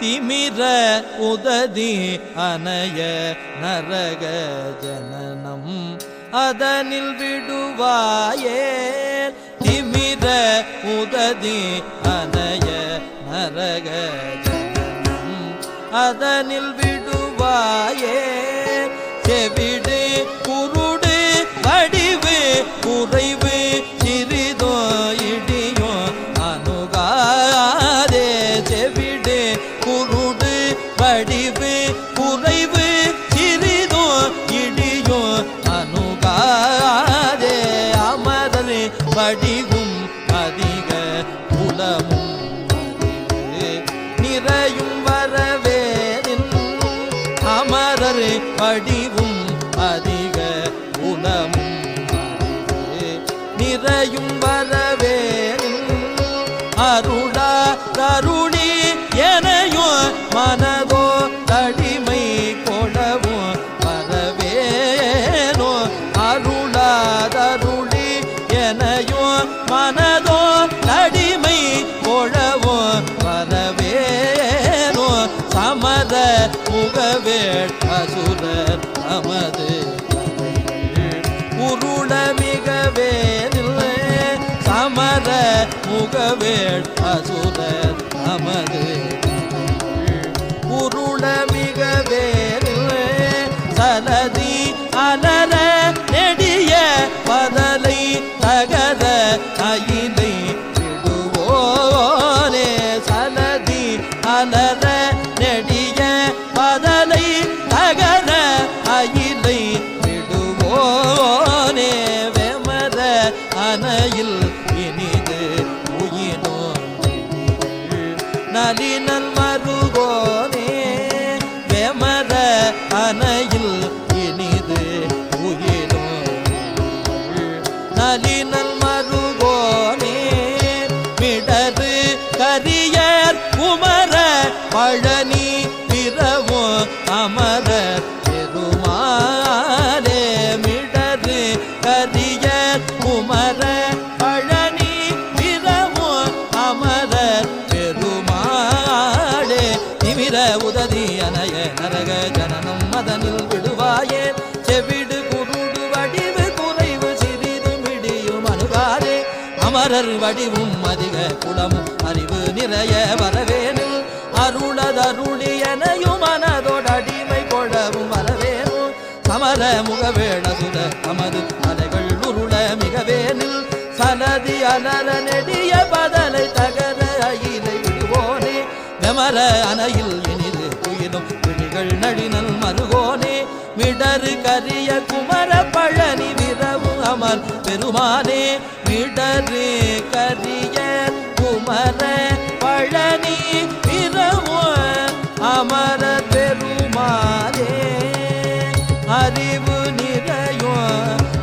திமிர உததி அனய நரக ஜனனம். அதனில் விடுவாயே. திமிர உததி அனய நரக ஜனனம். அதனில் விடுவாயே. குணமும் நிறையும் வரவேறின் அருளா தருணி எனையோ மனதோ தடிமை கொடவும் வரவேனோ. அருளா தருளி எனையோ மனதோ தடிமை கொடவும் வரவேனோ. சமத முகவேட் அசுரர் நமது முகவேள் அசுரர் நமது உருள மிக மிகவே சலதி அலர நெடிய பதலை தகர அயிலை விடுவோரே சலதி அலர நெடிய பதலை தகர அயிலை விடுவோனே. வெமர அனையில் நலினல் மருகோனே வெமர அணையில் இனிது உயிரும். நலினல் மருகோனே மிடரு கரியர் குமர பழனி பிறவும் அமர பெருமானே மிடரு கரி நரக ஜனனம் மதனில் விடுவாயே. செவிடு குருடு வடிவு குறைவு சிறிது மிடியும் அணுகாரே அமரர் வடிவும் அதிக குலமும் அறிவு நிறைய வரவேனில் அருளதருளியனையும் மனதோடடிமை கொழவும் வரவேனும் சமர முகவேடசுர தமது அலைகள் உருள மிகவேனில். சலதி அலர நெடிய பதலை தகர அயிலை விடுவோனே. வெமர அணையில் இனிது உயிரும் விழிகள் நழினல் மருகோனே மிடரு கரிய குமர பழனி விரவு அமர் பெருமானே மிடரு கரிய குமர பழனி விரவு அமர பெருமானே. அறிவு நிறையோ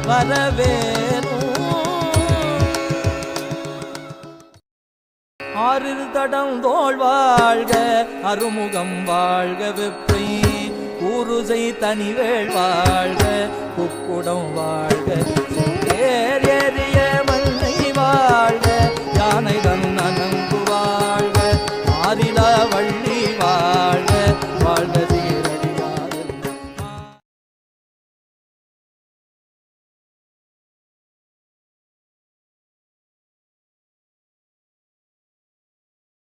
வரவே கடந்தோள் வாழ்க அருமுகம் வாழ்க வெப்பை ஊருசை தனிவேள் வாழ்க குக்குடம் வாழ்க. ஏர் எரிய மண்ணை வாழ்க யானை தன் அனங்கு வாழ்க மாறிலா